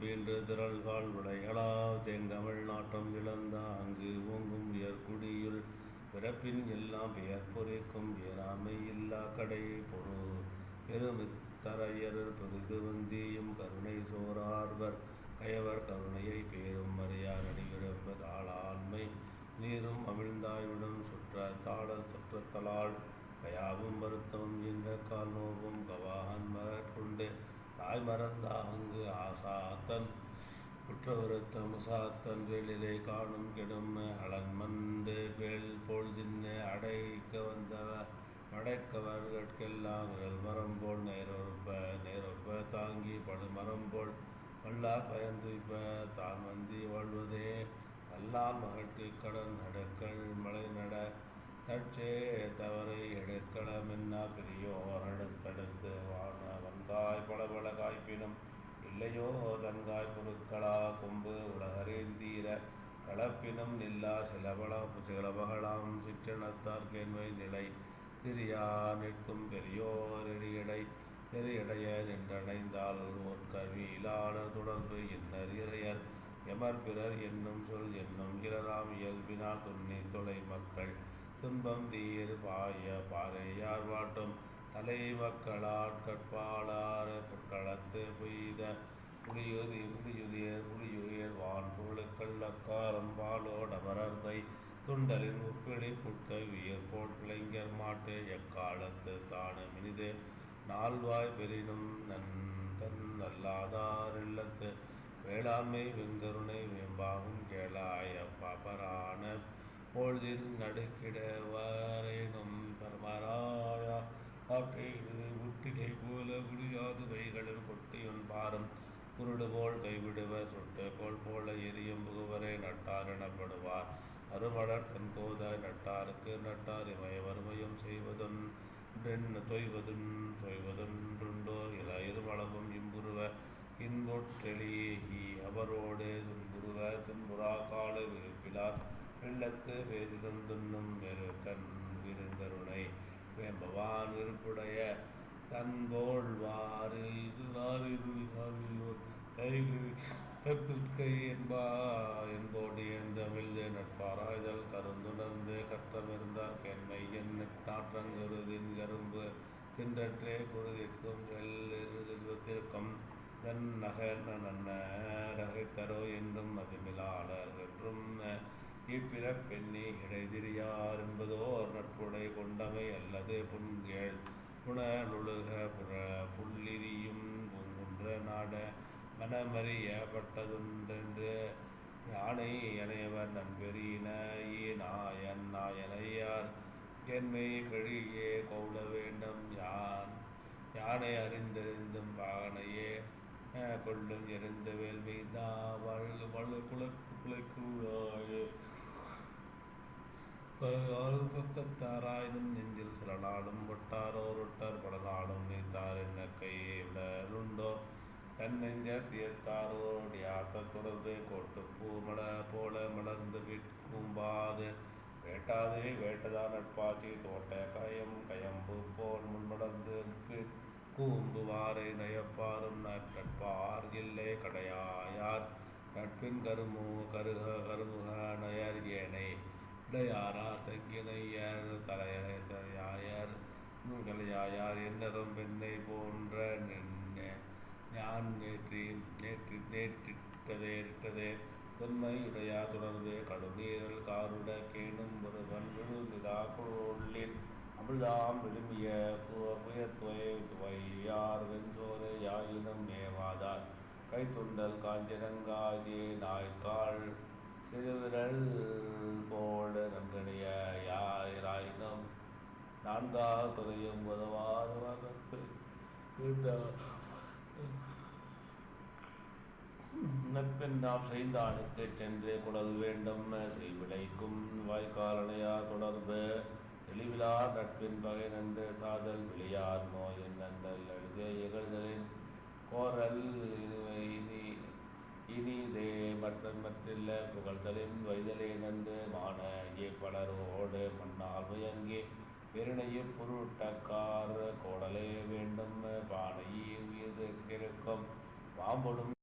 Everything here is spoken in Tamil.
பீன்று திரள்கால் விடைகளா தேங்கமிழ் நாட்டம் இழந்த அங்கு ஓங்கும் உயர்குடியுள் பிறப்பின் எல்லாம் பெயர் பொறிக்கும் ஏறாமை இல்லா கடை பொரு. பெருமித்தரையர் பெரிதுவந்தியும் கருணை சோரார்வர் கயவர் கருணையை பேரும் மறியார் அடிவிடப்ப ஆளாண்மை. நீரும் அமிழ்ந்தாய்விடும் சுற்ற தாளர் சுற்றத்தலால் கயாவும் வருத்தம் என்ற கால் நோவும் கவாகன் மகற்கொண்டு. தாய் மறந்தா அங்கு ஆசாத்தன். குற்ற வருத்தம் முசாத்தன் வேளிலை காணும் கெடும் அலன்மண்டு வேல் போல் தின்ன அடைக்க வந்தவ மடைக்கவர்கட்கெல்லாம் விரல் மரம் போல் நேரொருப்ப நேரொப்ப தாங்கி படுமரம் போல். வல்லார் பயந்துய்ப்ப தான் வந்தி வாழ்வதே நல்லான் மகட்கு கடன் நடுக்கள் மலை நட. தற்சே தவறை எடுக்கள மின்னா பெரியோர் அடுத்தடுத்து பளபள இல்லையோ தங்காய் பொருட்களா கொம்பு உலகறிந்தீர கலப்பினும் நில்லா சிலபல சிலபகலாம் சிற்றெனத்தார் கேண்மை நிலை. திரியா நிற்கும் பெரியோர் எரியடை எரியடைய நின்றடைந்தால் ஓர் கவியிலான தொடர்பு இன்னர் எமர் பிறர் என்னும் சொல் என்னும் இளராம் இயல்பினால் துண்ணி தொலை மக்கள். துன்பம் தீர் பாய பாறை யார் வாட்டும். தலை மக்களாற் கற்பாளார் பெய்த புலியுதி புலியுதியர் புலியுயர் வான் பொருளுக்கள் அக்காரம் பாலோடமரர்தை துண்டலின் உப்பிடி புட்க வியர் போட்கிளைஞர் மாட்டு எக்காலத்து தானு மினிது. நால்வாய் பெரினும் நன் தன் அல்லாதார் இல்லத்து வேளாண்மை வெங்கருணை மேம்பாகும் கேளாய பபரான பொழுதின் நடுக்கிடவர் குருடு போல் கைவிடுவ சுட்டு கோல் போல எரியும் புகுவரை நட்டார் எனப்படுவார். அருமலர் தன்கோதாய் நட்டாருக்கு நட்டார் இமய வறுமையும் செய்வதும் தொய்வதும் தொய்வதொன்றுண்டோ இல இருமளவும் இம்புருவ இன்பொற்றெளியேகி அவரோடு துன்புருவ துன்புறா கால விருப்பிலார் வெள்ளத்து பெரிதுன்னும் கண் விருங்கருணை. வேம்பவான் விருப்புடைய தன்போல் வாரில் நாரிருள் காரியோர் என்பா என்போடு எந்தமிழ்ந்து நட்பாராய்தல் கருந்துணர்ந்து கத்தமிருந்தார் கேண்மை என் நாற்றங்கருதின் கரும்பு தின்றற்றே குருதிற்கும் செல்லிரு செல்வத்திற்கும் தன் நக நன்ன ரகைத்தரோ என்றும் மதிமிலாளர் என்றும் இப்பிறப்பெண்ணி இடைதிரியார் என்பதோர் நட்புடை கொண்டமை அல்லது புண்கேள் புனலுழுக புற புள்ளிரியும் பூங்குன்ற நாட மனமறிய பட்டதுண்டென்று யானை அணையவர் நண்பெறின நாயன் நாயனையார் என்மை கழியே கௌட வேண்டும் யான் யானை அறிந்தறிந்தும் பாகனையே கொள்ளும் எரிந்த வேள்விதா வள்ளு வள்ளு குலக்கு குலைக்கூடாயே பக்கத்தாராயினும் நெஞ்சில் சில நாடும் ஒட்டாரோர் ஒட்டார் பல நாடும் நீத்தாரே. தன் நெஞ்ச தியத்தாரோடு யாத்த தொடர்பு கொட்டு பூ மல போல மலர்ந்து விற்கும்பாது வேட்டாதே வேட்டதா நட்பாச்சி தோட்ட கயம் கயம்பு போல் முன்மலர்ந்து கூம்பு வாரை நயப்பாரும் நட்பார் இல்லை கடையாயார். நட்பின் கருமு கருக கருமுக நயர் ஏனை. இடையாரார் தங்கினையர் தலையாயர் கலையாயார் என்னரும் பெண்ணை போன்ற நின்ன. ஞான் நேற்றி நேற்றி நேற்றிட்டதே இட்டதே தொன்மையுடையா தொடர்ந்து கடுநீரல் காருட கேணும் ஒருவன் விழுந்து குழலின் அமிழ்தாம் விழுமிய புயத்துவை துவையார் வெஞ்சோறு யாயினும் மேவாதார். கைத்துண்டல் காஞ்சிரங்காதி நாய்க்கால் சிறுவிரல் போட நன்கணிய யாயிராயினம் நான்கா துறையும் உதவாறு வகுப்பு நட்பின் நட்பென்றாம் செய்தானுக்கு சென்று குடல் வேண்டும் செய்விளைக்கும் வாய்க்காலனையா தொடர்பு. தெளிவிலா நட்பின் பகை நன்று சாதல் விளையார் நோய் நன்றல் அழுதே இகழ்தலின் கோரல் இனி இனிதே மற்ற மற்றில்ல புகழ்தலின் வைதலே நன்று மான இங்கே பலரோடு மண்ணால் முயங்கி பெருணையில் பொருட்டக்கார கோடலே வேண்டும். பானையே உயர்ந்து கிழக்கும் பாம்படும்